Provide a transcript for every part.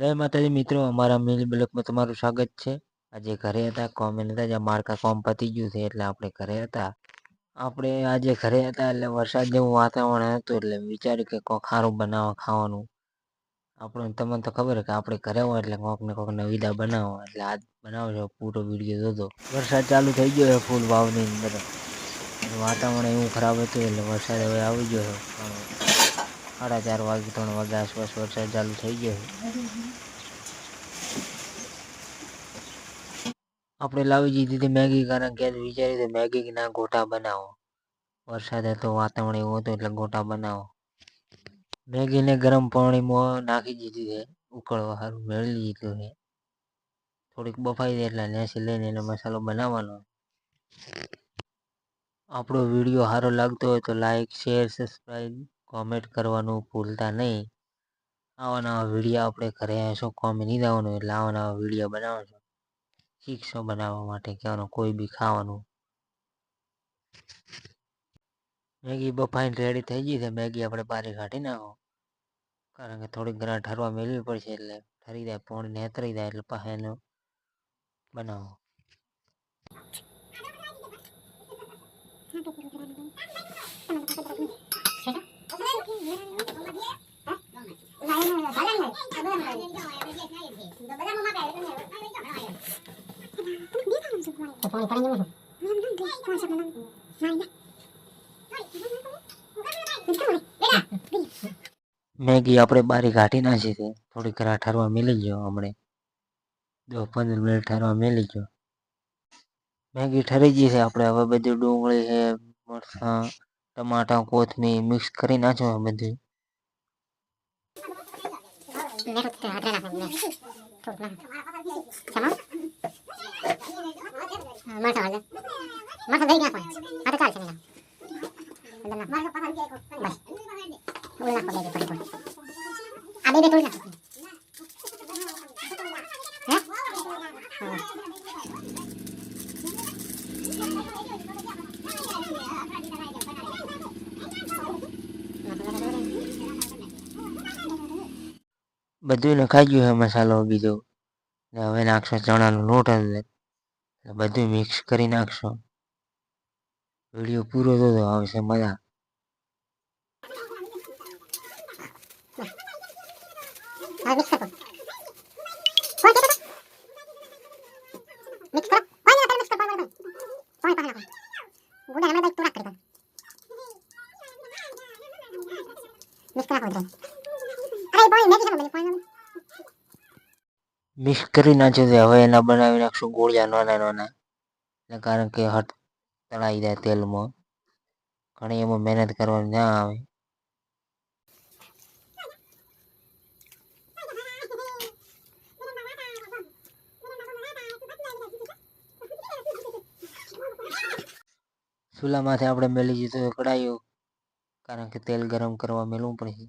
જય માતાજી મિત્રો, અમારા મિલ બ્લોકમાં તમારું સ્વાગત છે. આજે ઘરે હતા, કોમે હતા જ્યાં મારકા કોમ પતી ગયું છે એટલે આપણે ઘરે હતા. આપણે આજે ઘરે હતા એટલે વરસાદ જેવું વાતાવરણ હતું એટલે વિચાર્યું કે કોક સારું બનાવવા ખાવાનું. આપણને તમને તો ખબર છે કે આપણે ઘરે હોય એટલે કોક ને કોક નવીદા બનાવો એટલે આજ બનાવજો, પૂરો વીડિયો જોતો વરસાદ ચાલુ થઈ ગયો છે ફૂલ વાવની અંદર. વાતાવરણ એવું ખરાબ હતું એટલે વરસાદ હવે આવી ગયો છે. સાડા ચાર વાગે, ત્રણ વાગે આસપાસ વરસાદ ચાલુ થઈ ગયો આપણે લાવી દીધી હતી મેગી, કારણ કે વિચાર્યું હતું મેગી ના ગોટા બનાવો. વરસાદ હતો, વાતાવરણ એવું હતું, એટલે ગોટા બનાવો. મેગીને ગરમ પાણીમાં નાખી દીધી છે, ઉકળવા સારું મેળવી દીધું છે. થોડીક બફાઈ જાય એટલે નેસી લઈને એનો મસાલો બનાવવાનો. આપણો વીડિયો સારો લાગતો હોય તો લાઈક, શેર, સબસ્ક્રાઈબ કોમેન્ટ કરવાનું ભૂલતા નહીં. આવા નવા વીડિયો આપણે ઘરે આવીશું કોમે નહીં દેવાનું એટલે આવા નવા વીડિયો બનાવજો શીખશો બનાવવા માટે કહેવાનું કોઈ બી ખાવાનું. મેગી બફાઈને રેડી થઈ ગઈ છે, મેગી આપણે બારી કાઢી નાખો. કારણ કે થોડીક ઘણા ઠરવા મેળવી પડશે એટલે ઠરી જાય, પોણી નેતરી જાય એટલે પાસે એનો બનાવો. મેગી આપણે બારી કાઢી નાખી છે થોડીક ઘણા ઠરવા મેલી ગયો હમણે દસ પંદર મિનિટ ઠરવા મેલી ગયો મેગી ઠરી ગઈ છે આપણે હવે બધું ડુંગળી છે મરચાં ટમાટા કોથમીર મિક્સ કરી નાખો બધું માથા દઈ નાખવાનું આ તો ચાલશે નહીં અંદર નાખ બસ ગોળ નાખો બે બે થોડી થોડી આ બે બે થોડી નાખો હે હા બધું નખાઈ ગયું છે મસાલો બીજો ને હવે નાખશો ચણાનો લોટ અંદર એટલે બધું મિક્સ કરી નાખશો વીડિયો પૂરો થતો આવશે મજા મિક્સ કરો અરે બોય મેગી સામે બોય કોણ મિક્સ કરી નાખ્યું છે. હવે એના બનાવી નાખશું ગોળિયા નાના નાના. કારણ કે હટ તળાઈ જાય તેલમાં. ઘણી એમાં મહેનત કરવાની ના આવે. ચૂલામાંથી આપણે મેલી દીધું કડાયું કારણ કે તેલ ગરમ કરવા મેલવું પડશે.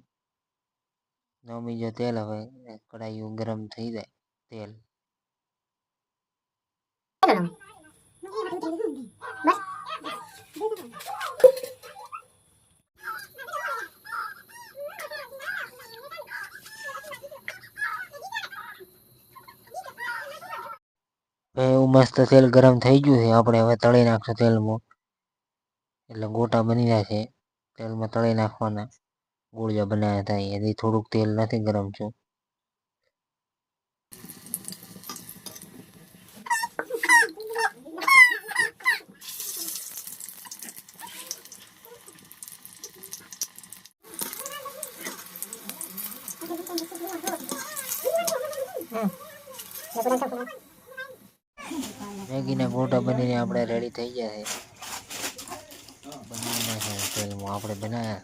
નમી જો તેલ હવે કડાયું ગરમ થઈ જાય. તેલ મસ્ત તેલ ગરમ થઈ ગયું છે. આપણે હવે તળી નાખશું તેલમાં. એટલે ગોટા બની જાય છે. તેલમાં તળી નાખવાના. ગોળિયા બનાવ્યા થાય એથી થોડુંક તેલ નથી ગરમ છું મેગીના ગોટા બનીને આપણે રેડી થઈ ગયા છે. આપણે બનાવ્યા